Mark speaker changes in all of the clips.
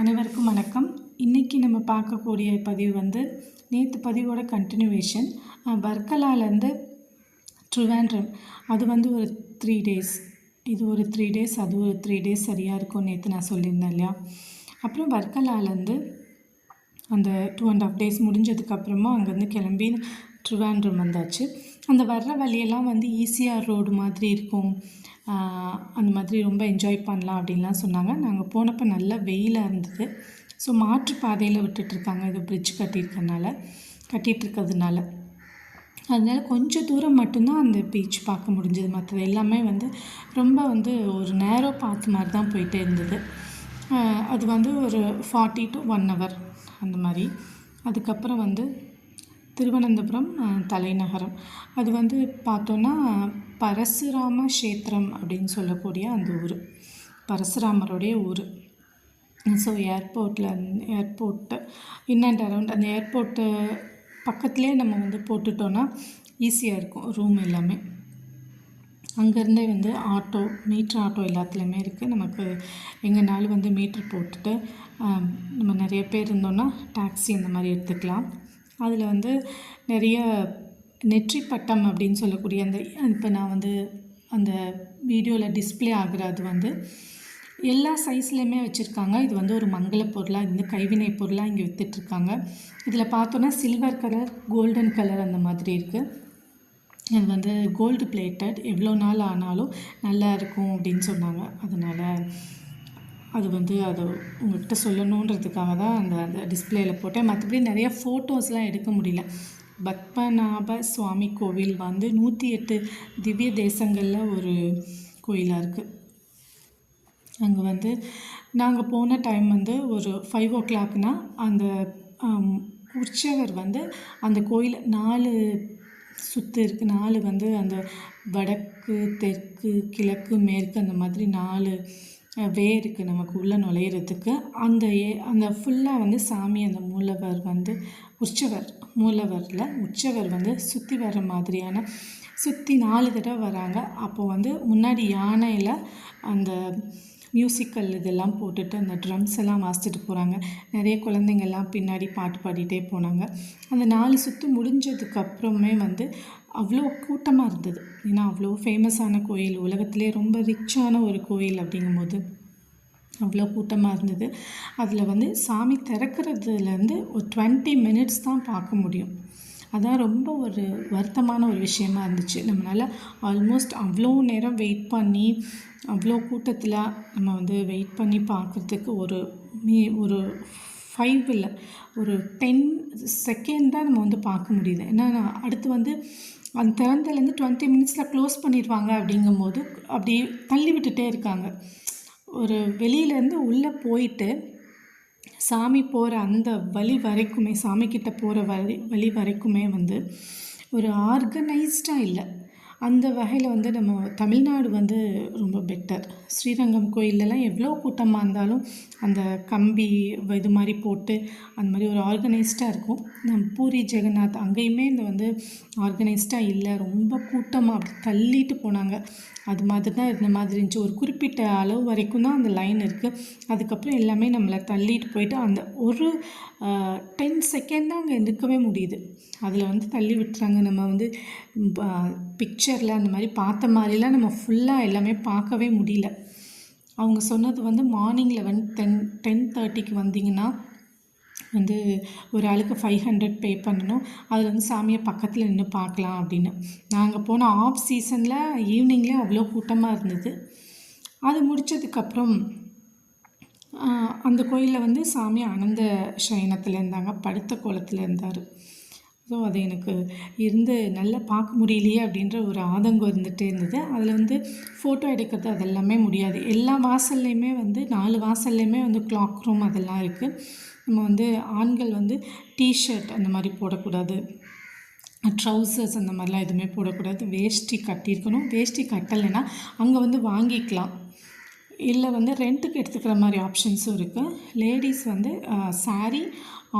Speaker 1: அனைவருக்கும் வணக்கம். இன்றைக்கி நம்ம பார்க்கக்கூடிய பதிவு வந்து நேற்று பதிவோட கண்டினியூவேஷன் வர்க்கலாலேருந்து ட்ரிவாண்ட்ரம் அது வந்து ஒரு த்ரீ டேஸ் இது ஒரு த்ரீ டேஸ் அது ஒரு த்ரீ டேஸ் சரியாக இருக்கும் நேற்று நான் சொல்லியிருந்தேன் இல்லையா? அப்புறம் வர்க்கலாலேருந்து அந்த டூ அண்ட் ஆஃப் டேஸ் முடிஞ்சதுக்கப்புறமா அங்கேருந்து கிளம்பி ட்ரிவாண்ட்ரம் வந்தாச்சு. அந்த வர்ற வழியெல்லாம் வந்து ஈஸியாக ரோடு மாதிரி இருக்கும். அந்த மாதிரி ரொம்ப என்ஜாய் பண்ணலாம் அப்படின்லாம் சொன்னாங்க. நாங்கள் போனப்போ நல்லா வெயிலாக இருந்தது. ஸோ மாற்று பாதையில் விட்டுட்ருக்காங்க இது பிரிட்ஜ் கட்டியிருக்கனால கட்டிகிட்ருக்கிறதுனால அதனால் கொஞ்சம் தூரம் மட்டும்தான் அந்த பீச் பார்க்க முடிஞ்சது. மற்றது எல்லாமே வந்து ரொம்ப வந்து ஒரு நேரோ பார்த்து மாதிரி தான் போயிட்டே இருந்தது. அது வந்து ஒரு ஃபார்ட்டி டு ஒன் ஹவர் அந்த மாதிரி. அதுக்கப்புறம் வந்து திருவனந்தபுரம் தலைநகரம். அது வந்து பார்த்தோன்னா பரசுராம க்ஷேத்திரம் அப்படின்னு சொல்லக்கூடிய அந்த ஊர். பரசுராமருடைய ஊர். ஸோ ஏர்போர்ட்டில் ஏர்போர்ட்டு இன் அண்ட் அரவுண்ட் அந்த ஏர்போர்ட்டு பக்கத்துலேயே நம்ம வந்து போட்டுட்டோன்னா ஈஸியாக இருக்கும். ரூம் எல்லாமே. அங்கேருந்தே வந்து ஆட்டோ மீட்ரு ஆட்டோ எல்லாத்துலேயுமே இருக்குது நமக்கு எங்கேனாலும் வந்து மீட்ரு போட்டுட்டு நம்ம நிறைய பேர் இருந்தோன்னா டாக்ஸி இந்த மாதிரி எடுத்துக்கலாம். அதில் வந்து நிறைய நெற்றி பட்டம் அப்படின்னு சொல்லக்கூடிய அந்த இப்போ நான் வந்து அந்த வீடியோவில் டிஸ்ப்ளே ஆகுறது வந்து எல்லா சைஸ்லேயுமே வச்சுருக்காங்க. இது வந்து ஒரு மங்கள பொருளாக இந்த கைவினை பொருளாக இங்கே விற்றுட்ருக்காங்க இதில் பார்த்தோன்னா சில்வர் கலர் கோல்டன் கலர் அந்த மாதிரி இருக்குது இது வந்து கோல்டு பிளேட்டட் எவ்வளோ நாள் ஆனாலும் நல்லா இருக்கும் அப்படின்னு சொன்னாங்க. அதனால் அது வந்து அது உங்கள்கிட்ட சொல்லணுன்றதுக்காக தான் அந்த அந்த டிஸ்பிளேயில் போட்டேன். மற்றபடி நிறைய ஃபோட்டோஸ்லாம் எடுக்க முடியல. பத்மநாப சுவாமி கோவில் வந்து நூற்றி எட்டு திவ்ய தேசங்களில் ஒரு கோயிலாக இருக்குது அங்கே வந்து நாங்கள் போன டைம் வந்து ஒரு ஃபைவ் ஓ கிளாக்னா அந்த உற்சவர் வந்து அந்த கோயில் நாலு சுற்று இருக்குது நாலு வந்து அந்த வடக்கு தெற்கு கிழக்கு மேற்கு அந்த மாதிரி நாலு வேருக்கு வே இருக்குது நமக்கு உள்ளே நுழையிறதுக்கு. அந்த ஏ அந்த ஃபுல்லாக வந்து சாமி அந்த மூலவர் வந்து உற்சவர் மூலவரில் உற்சவர் வந்து சுற்றி வர மாதிரியான சுற்றி நாலு தடவை வராங்க. அப்போது வந்து முன்னாடி யானையில் அந்த மியூசிக்கல் இதெல்லாம் போட்டுட்டு அந்த ட்ரம்ஸ் எல்லாம் வாசிச்சுட்டு போகிறாங்க நிறைய குழந்தைங்கள்லாம் பின்னாடி பாட்டு பாடிட்டே போனாங்க. அந்த நாலு சுற்று முடிஞ்சதுக்கப்புறமே வந்து அவ்வளோ கூட்டமாக இருந்தது. ஏன்னா அவ்வளோ ஃபேமஸான கோயில் உலகத்திலே ரொம்ப ரிச்சான ஒரு கோயில் அப்படிங்கும்போது அவ்வளோ கூட்டமாக இருந்தது. அதில் வந்து சாமி திறக்கிறதுலேருந்து ஒரு டுவெண்ட்டி மினிட்ஸ் தான் பார்க்க முடியும். அதான் ரொம்ப ஒரு வருத்தமான ஒரு விஷயமா இருந்துச்சு. நம்மளால் ஆல்மோஸ்ட் அவ்வளோ நேரம் வெயிட் பண்ணி அவ்வளோ கூட்டத்தில் நம்ம வந்து வெயிட் பண்ணி பார்க்குறதுக்கு ஒரு மீ ஒரு ஃபைவ் இல்லை. ஒரு டென் செகண்ட் தான் நம்ம வந்து பார்க்க முடியுது. ஏன்னா அடுத்து வந்து அந்த திறந்தலேருந்து டுவெண்ட்டி மினிட்ஸில் க்ளோஸ் பண்ணிடுவாங்க அப்படிங்கும்போது அப்படி தள்ளி விட்டுட்டே இருக்காங்க. ஒரு வெளியிலேருந்து உள்ளே போயிட்டு சாமி போகிற அந்த வழி வரைக்குமே சாமிக்கிட்ட போகிற வழி வழி வரைக்குமே வந்து ஒரு ஆர்கனைஸ்டாக இல்லை. அந்த வகையில் வந்து நம்ம தமிழ்நாடு வந்து ரொம்ப பெட்டர் ஸ்ரீரங்கம் கோயிலெலாம் எவ்வளோ கூட்டமாக இருந்தாலும் அந்த கம்பி இது மாதிரி போட்டு அந்த மாதிரி ஒரு ஆர்கனைஸ்டாக இருக்கும். நம்ம பூரி ஜெகநாத் அங்கேயுமே இந்த வந்து ஆர்கனைஸ்டாக இல்லை ரொம்ப கூட்டமாக அப்படி தள்ளிட்டு போனாங்க. அது மாதிரி தான் இருந்த மாதிரி இருந்துச்சு. ஒரு குறிப்பிட்ட அளவு வரைக்கும் தான் அந்த லைன் இருக்குது அதுக்கப்புறம் எல்லாமே நம்மளை தள்ளிட்டு போயிட்டு அந்த ஒரு டென் செகண்ட் தான் அங்கே நிற்கவே முடியுது. அதில் வந்து தள்ளி விட்டுறாங்க. நம்ம வந்து பிக்சரில் அந்த மாதிரி பார்த்த மாதிரிலாம் நம்ம ஃபுல்லாக எல்லாமே பார்க்கவே முடியல. அவங்க சொன்னது வந்து மார்னிங் லெவன் டென் டென் தேர்ட்டிக்கு வந்தீங்கன்னா வந்து ஒரு ஆளுக்கு ஃபைவ் ஹண்ட்ரட் பே பண்ணணும். அதில் வந்து சாமியை பக்கத்தில் நின்று பார்க்கலாம் அப்படின்னு. நாங்கள் போன ஆஃப் சீசனில் ஈவினிங்லேயே அவ்வளோ கூட்டமாக இருந்தது. அது முடித்ததுக்கப்புறம் அந்த கோயிலில் வந்து சாமி அனந்த சயனத்தில் இருந்தாங்க படுத்த கோலத்தில் இருந்தார். ஸோ அது எனக்கு இருந்து நல்லா பார்க்க முடியலையே அப்படின்ற ஒரு ஆதங்கம் இருந்துகிட்டே இருந்தது. அதில் வந்து ஃபோட்டோ எடுக்கிறது அதெல்லாமே முடியாது. எல்லா வாசல்லையுமே வந்து நாலு வாசல்லையுமே வந்து கிளாக் ரூம் அதெல்லாம் இருக்குது நம்ம வந்து ஆண்கள் வந்து டிஷர்ட் அந்த மாதிரி போடக்கூடாது. ட்ரௌசர்ஸ் அந்த மாதிரிலாம் எதுவுமே போடக்கூடாது. வேஷ்டி கட்டியிருக்கணும். வேஷ்டி கட்டலைன்னா அங்கே வந்து வாங்கிக்கலாம். இல்லை வந்து ரெண்ட்டுக்கு எடுத்துக்கிற மாதிரி ஆப்ஷன்ஸும் இருக்குது லேடிஸ் வந்து சாரீ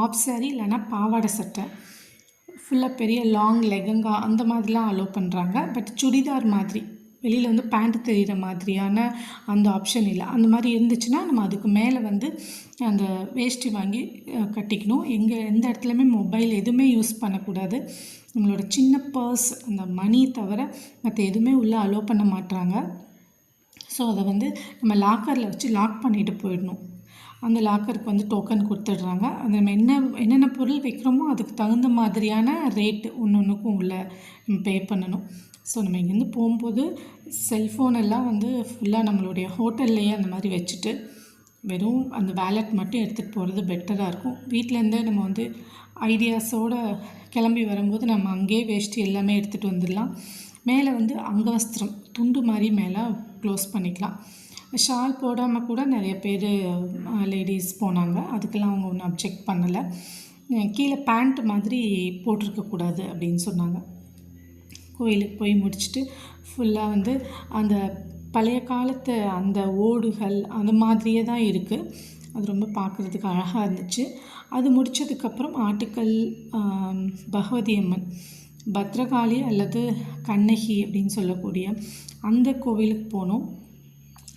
Speaker 1: ஆஃப் சாரீ இல்லைன்னா பாவாடை சட்டை. ஃபுல்லாக பெரிய லாங் லெகங்கா அந்த மாதிரிலாம் அலோவ் பண்ணுறாங்க பட் சுடிதார் மாதிரி வெளியில் வந்து பேண்ட் தெரிகிற மாதிரியான அந்த ஆப்ஷன் இல்லை. அந்த மாதிரி இருந்துச்சுன்னா நம்ம அதுக்கு மேலே வந்து அந்த வேஷ்டி வாங்கி கட்டிக்கணும். எங்கே எந்த இடத்துலையுமே மொபைல் எதுவுமே யூஸ் பண்ணக்கூடாது. நம்மளோட சின்ன பர்ஸ் அந்த மணி தவிர மற்ற எதுவுமே உள்ளே அலோவ் பண்ண மாட்றாங்க. ஸோ அதை வந்து நம்ம லாக்கரில் வச்சு லாக் பண்ணிட்டு போயிடணும். அந்த லாக்கருக்கு வந்து டோக்கன் கொடுத்துட்றாங்க. அது நம்ம என்ன என்னென்ன பொருள் வைக்கிறோமோ அதுக்கு தகுந்த மாதிரியான ரேட்டு ஒன்று ஒன்றுக்கும் உள்ள பே பண்ணணும். ஸோ நம்ம இங்கேருந்து போகும்போது செல்ஃபோன் எல்லாம் வந்து ஃபுல்லாக நம்மளுடைய ஹோட்டல்லையே அந்த மாதிரி வச்சுட்டு வெறும் அந்த வேலட் மட்டும் எடுத்துகிட்டு போகிறது பெட்டராக இருக்கும். வீட்டிலேருந்தே நம்ம வந்து ஐடியாஸோடு கிளம்பி வரும்போது நம்ம அங்கேயே வேஷ்டி எல்லாமே எடுத்துகிட்டு வந்துடலாம். மேலே வந்து அங்கவஸ்திரம் துண்டு மாதிரி மேலே க்ளோஸ் பண்ணிக்கலாம். ஷால் போடாமல் கூட நிறைய பேர் லேடிஸ் போனாங்க. அதுக்கெல்லாம் அவங்க ஒன்றும் அப்ஜெக்ட் பண்ணலை. கீழே பேண்ட் மாதிரி போட்டிருக்கக்கூடாது அப்படின்னு சொன்னாங்க. கோயிலுக்கு போய் முடிச்சுட்டு ஃபுல்லாக வந்து அந்த பழைய காலத்து அந்த ஓடுகள் அந்த மாதிரியே தான் இருக்குது அது ரொம்ப பார்க்குறதுக்கு அழகாக இருந்துச்சு. அது முடித்ததுக்கப்புறம் ஆட்டுக்கல் பகவதி அம்மன் பத்ரகாளி அல்லது கண்ணகி அப்படின்னு சொல்லக்கூடிய அந்த கோவிலுக்கு போனோம்.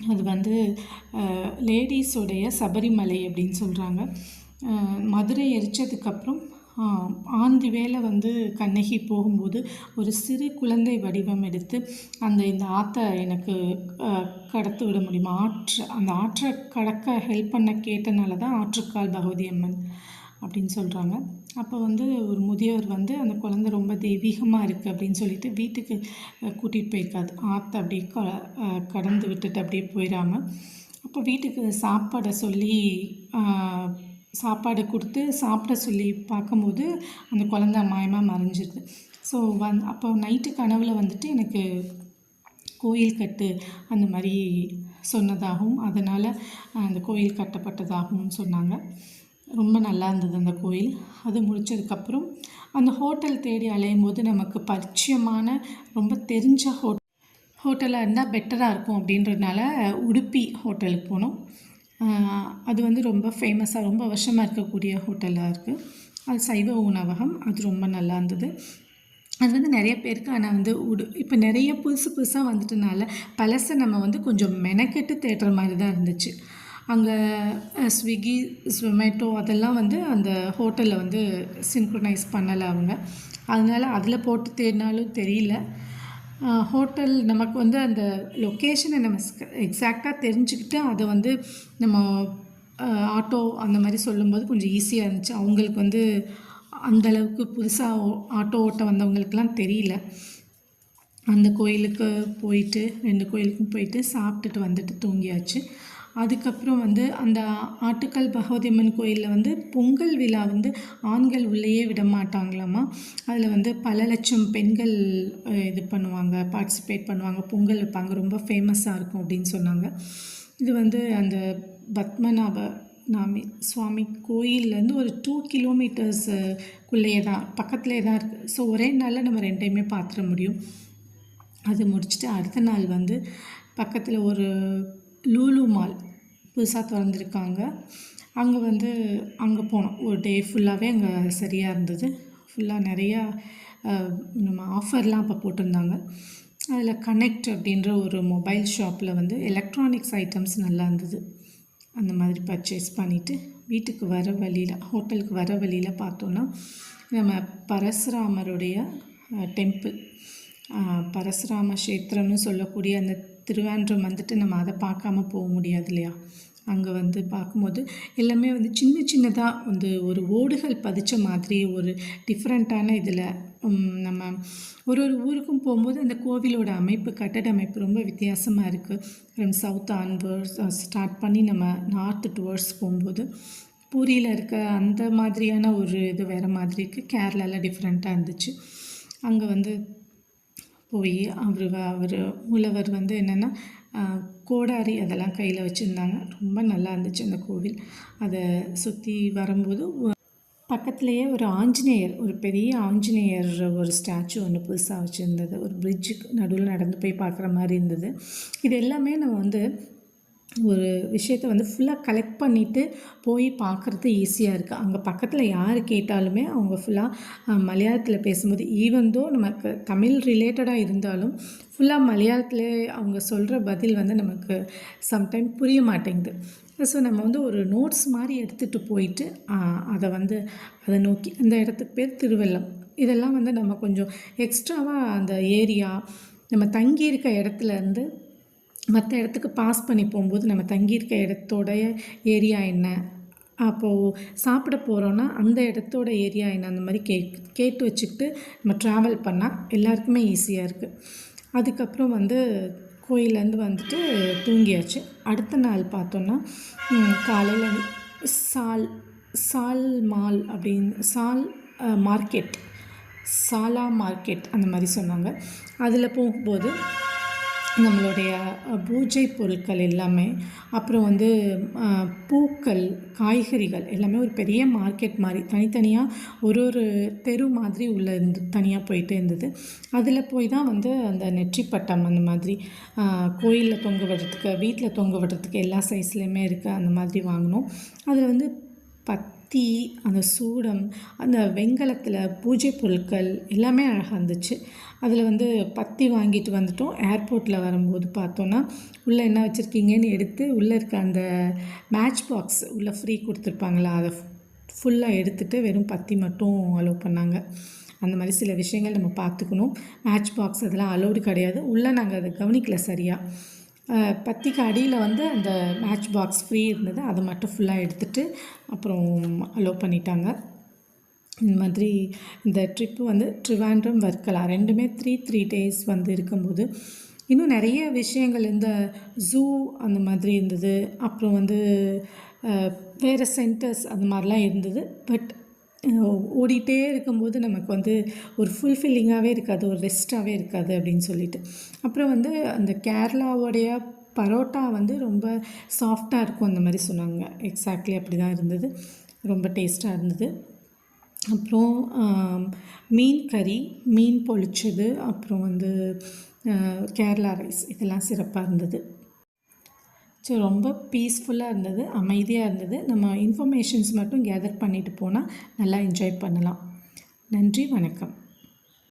Speaker 1: அது வந்து லேடிஸோடைய சபரிமலை அப்படின்னு சொல்கிறாங்க மதுரை எரிச்சதுக்கப்புறம் ஆந்தி வேலை வந்து கண்ணகி போகும்போது ஒரு சிறு குழந்தை வடிவம் எடுத்து அந்த இந்த ஆற்றை எனக்கு கடத்து விட முடியுமா? ஆற்று அந்த ஆற்றை கடக்க ஹெல்ப் பண்ண கேட்டனால தான் ஆற்றுக்கால் பகவதி அம்மன். அப்படின்னு சொல்கிறாங்க அப்போ வந்து ஒரு முதியவர் வந்து அந்த குழந்தை ரொம்ப தெய்வீகமாக இருக்குது அப்படின்னு சொல்லிட்டு வீட்டுக்கு கூட்டிகிட்டு போயிருக்காது. ஆற்று அப்படியே க கடந்து விட்டுட்டு அப்படியே போயிடாமல் அப்போ வீட்டுக்கு சாப்பாடை சொல்லி சாப்பாடு கொடுத்து சாப்பிட சொல்லி பார்க்கும்போது அந்த குழந்தை மாயமாக மறைஞ்சிருது. ஸோ வந் அப்போ நைட்டு கனவில் வந்துட்டு எனக்கு கோயில் கட்டு அந்த மாதிரி சொன்னதாகவும் அதனால் அந்த கோயில் கட்டப்பட்டதாகவும் சொன்னாங்க. ரொம்ப நல்லா இருந்தது அந்த கோயில். அது முடித்ததுக்கப்புறம் அந்த ஹோட்டல் தேடி அலையும் போது நமக்கு பரிச்சயமான ரொம்ப தெரிஞ்ச ஹோட் ஹோட்டலாக இருந்தால் பெட்டராக இருக்கும் அப்படின்றதுனால உடுப்பி ஹோட்டலுக்கு போனோம். அது வந்து ரொம்ப ஃபேமஸாக ரொம்ப வருஷமாக இருக்கக்கூடிய ஹோட்டலாக இருக்குது அது சைவ உணவகம். அது ரொம்ப நல்லா இருந்தது. அது வந்து நிறைய பேருக்கு ஆனால் வந்து உடு இப்போ நிறைய புதுசு புதுசாக வந்துட்டனால பழசை நம்ம வந்து கொஞ்சம் மெனக்கெட்டு தேடுற மாதிரி தான் இருந்துச்சு. அங்கே ஸ்விக்கி ஜொமேட்டோ அதெல்லாம் வந்து அந்த ஹோட்டலில் வந்து சின்க்ரனைஸ் பண்ணலை அவங்க. அதனால் அதில் போட்டு தேடினாலும் தெரியல. ஹோட்டல் நமக்கு வந்து அந்த லொக்கேஷனை நம்ம எக்ஸாக்டாக தெரிஞ்சுக்கிட்டு அதை வந்து நம்ம ஆட்டோ அந்த மாதிரி சொல்லும்போது கொஞ்சம் ஈஸியாக இருந்துச்சு. அவங்களுக்கு வந்து அந்தளவுக்கு புதுசாக ஆட்டோ ஓட்ட வந்தவங்களுக்கெல்லாம் தெரியல. அந்த கோயிலுக்கு போயிட்டு ரெண்டு கோயிலுக்கும் போயிட்டு சாப்பிட்டுட்டு வந்துட்டு தூங்கியாச்சு. அதுக்கப்புறம் வந்து அந்த ஆட்டுக்கல் பகவதியம்மன் கோயிலில் வந்து பொங்கல் விழா வந்து ஆண்கள் உள்ளேயே விட மாட்டாங்களாமா? அதில் வந்து பல லட்சம் பெண்கள் இது பண்ணுவாங்க பார்ட்டிசிபேட் பண்ணுவாங்க பொங்கல் வைப்பாங்க ரொம்ப ஃபேமஸாக இருக்கும் அப்படின்னு சொன்னாங்க. இது வந்து அந்த பத்மநாப நாமி சுவாமி கோயில்லேருந்து ஒரு டூ கிலோமீட்டர்ஸுக்குள்ளேயே தான் பக்கத்துலேயே தான் இருக்குது ஸோ ஒரே நாளில் நம்ம ரெண்டையுமே பார்த்துட முடியும். அது முடிச்சுட்டு அடுத்த நாள் வந்து பக்கத்தில் ஒரு லூலு மால் புதுசாக திறந்துருக்காங்க. அங்கே வந்து அங்கே போனோம். ஒரு டே ஃபுல்லாகவே அங்கே சரியாக இருந்தது. ஃபுல்லாக நிறையா நம்ம ஆஃபர்லாம் அப்போ போட்டிருந்தாங்க. அதில் கனெக்ட் அப்படின்ற ஒரு மொபைல் ஷாப்பில் வந்து எலக்ட்ரானிக்ஸ் ஐட்டம்ஸ் நல்லா இருந்தது. அந்த மாதிரி பர்ச்சேஸ் பண்ணிவிட்டு வீட்டுக்கு வர வழியில் ஹோட்டலுக்கு வர வழியில் பார்த்தோன்னா நம்ம பரசுராமருடைய டெம்பிள் பரசுராம கஷேத்திரம்னு சொல்லக்கூடிய அந்த திருவான்றம் வந்துட்டு நம்ம அதை பார்க்காம போக முடியாது இல்லையா? அங்கே வந்து பார்க்கும்போது எல்லாமே வந்து சின்ன சின்னதாக வந்து ஒரு ஓடுகள் பதிச்ச மாதிரி ஒரு டிஃப்ரெண்ட்டான இதில் நம்ம ஒரு ஒரு ஊருக்கும் போகும்போது அந்த கோவிலோட அமைப்பு கட்டட அமைப்பு ரொம்ப வித்தியாசமாக இருக்குது ஃப்ரம் சவுத் ஆன்வர்ட்ஸ் ஸ்டார்ட் பண்ணி நம்ம நார்த் டுவர்ட்ஸ் போகும்போது பூரியில் இருக்க அந்த மாதிரியான ஒரு இது வேறு மாதிரி இருக்குது கேரளாவில் டிஃப்ரெண்ட்டாக இருந்துச்சு. அங்கே வந்து போய் அவர் அவர் மூலவர் வந்து என்னென்னா கோடாரி அதெல்லாம் கையில் வச்சுருந்தாங்க. ரொம்ப நல்லா இருந்துச்சு அந்த கோவில். அதை சுற்றி வரும்போது பக்கத்துலேயே ஒரு ஆஞ்சநேயர் ஒரு பெரிய ஆஞ்சநேயர் ஒரு ஸ்டாச்சு ஒன்று புதுசாக வச்சுருந்தது. ஒரு பிரிட்ஜுக்கு நடுவில் நடந்து போய் பார்க்குற மாதிரி இருந்தது. இது எல்லாமே நம்ம வந்து ஒரு விஷயத்த வந்து ஃபுல்லாக கலெக்ட் பண்ணிவிட்டு போய் பார்க்குறது ஈஸியாக இருக்குது அங்கே பக்கத்தில் யார் கேட்டாலுமே அவங்க ஃபுல்லாக மலையாளத்தில் பேசும்போது ஈவந்தோ நமக்கு தமிழ் ரிலேட்டடாக இருந்தாலும் ஃபுல்லாக மலையாளத்திலே அவங்க சொல்கிற பதில் வந்து நமக்கு சம்டைம் புரிய மாட்டேங்குது. ஸோ நம்ம வந்து ஒரு நோட்ஸ் மாதிரி எடுத்துகிட்டு போயிட்டு அதை வந்து அதை நோக்கி அந்த இடத்துக்கு பேர் திருவல்லம் இதெல்லாம் வந்து நம்ம கொஞ்சம் எக்ஸ்ட்ராவாக அந்த ஏரியா நம்ம தங்கியிருக்க இடத்துலேருந்து மற்ற இடத்துக்கு பாஸ் பண்ணி போகும்போது நம்ம தங்கியிருக்க இடத்தோடைய ஏரியா என்ன? அப்போது சாப்பிட போகிறோன்னா அந்த இடத்தோட ஏரியா என்ன? அந்த மாதிரி கே கேட்டு வச்சுக்கிட்டு நம்ம ட்ராவல் பண்ணால் எல்லாருக்குமே ஈஸியாக இருக்குது அதுக்கப்புறம் வந்து கோயிலேருந்து வந்துட்டு தூங்கியாச்சு. அடுத்த நாள் பார்த்தோன்னா காலையில் சால் சால் மால் அப்படின்னு சால் மார்க்கெட் சாலா மார்க்கெட் அந்த மாதிரி சொன்னாங்க. அதில் போகும்போது நம்மளுடைய பூஜை பொருட்கள் எல்லாமே அப்புறம் வந்து பூக்கள் காய்கறிகள் எல்லாமே ஒரு பெரிய மார்க்கெட் மாதிரி தனித்தனியாக ஒரு ஒரு தெரு மாதிரி உள்ளே இருந்து தனியாக போயிட்டே இருந்தது. அதில் போய் தான் வந்து அந்த நெற்றிப்பட்டம் அந்த மாதிரி கோயிலில் தொங்க விடுறதுக்கு வீட்டில் தொங்க விடுறதுக்கு எல்லா சைஸ்லேயுமே இருக்குது அந்த மாதிரி வாங்கினோம். அதில் வந்து பத் தீ அந்த சூடம் அந்த வெண்கலத்தில் பூஜை பொருட்கள் எல்லாமே அழகாக இருந்துச்சு. அதில் வந்து பத்தி வாங்கிட்டு வந்துட்டோம். ஏர்போர்ட்டில் வரும்போது பார்த்தோன்னா உள்ளே என்ன வச்சுருக்கீங்கன்னு எடுத்து உள்ளே இருக்க அந்த மேட்ச் பாக்ஸ் உள்ளே ஃப்ரீ கொடுத்துருப்பாங்களா? அதை ஃபுல்லாக எடுத்துகிட்டு வெறும் பத்தி மட்டும் அலோவ் பண்ணாங்க. அந்த மாதிரி சில விஷயங்கள் நம்ம பார்த்துக்கணும். மேட்ச் பாக்ஸ் அதெல்லாம் அலோடு கிடையாது. உள்ளே நாங்கள் அதை கவனிக்கல சரியாக பத்திக்கு அடியில் வந்து அந்த மேட்ச் பாக்ஸ் ஃப்ரீ இருந்தது. அதை மட்டும் ஃபுல்லாக எடுத்துகிட்டு அப்புறம் அலோவ் பண்ணிட்டாங்க. இந்த மாதிரி இந்த ட்ரிப்பு வந்து ட்ரிவாண்ட்ரம் வர்க்கலா ரெண்டுமே த்ரீ த்ரீ டேஸ் வந்து இருக்கும்போது இன்னும் நிறைய விஷயங்கள் இந்த ஜூ அந்த மாதிரி இருந்தது. அப்புறம் வந்து வேறு சென்டர்ஸ் அந்த மாதிரிலாம் இருந்தது. பட் ஓடிட்டே இருக்கும்போது நமக்கு வந்து ஒரு ஃபுல்ஃபில்லிங்காகவே இருக்காது ஒரு ரெஸ்ட்டாகவே இருக்காது அப்படின்னு சொல்லிட்டு. அப்புறம் வந்து அந்த கேரளாவோடைய பரோட்டா வந்து ரொம்ப சாஃப்டாக இருக்கும் அந்த மாதிரி சொன்னாங்க. எக்ஸாக்ட்லி அப்படி தான் இருந்தது. ரொம்ப டேஸ்ட்டாக இருந்தது. அப்புறம் மீன் கறி மீன் பொழிச்சது அப்புறம் வந்து கேரளா ரைஸ் இதெல்லாம் சிறப்பாக இருந்தது. ஸோ ரொம்ப பீஸ்ஃபுல்லாக இருந்தது அமைதியாக இருந்தது. நம்ம இன்ஃபர்மேஷன்ஸ் மட்டும் கேதர் பண்ணிட்டு போனால் நல்லா என்ஜாய் பண்ணலாம். நன்றி வணக்கம்.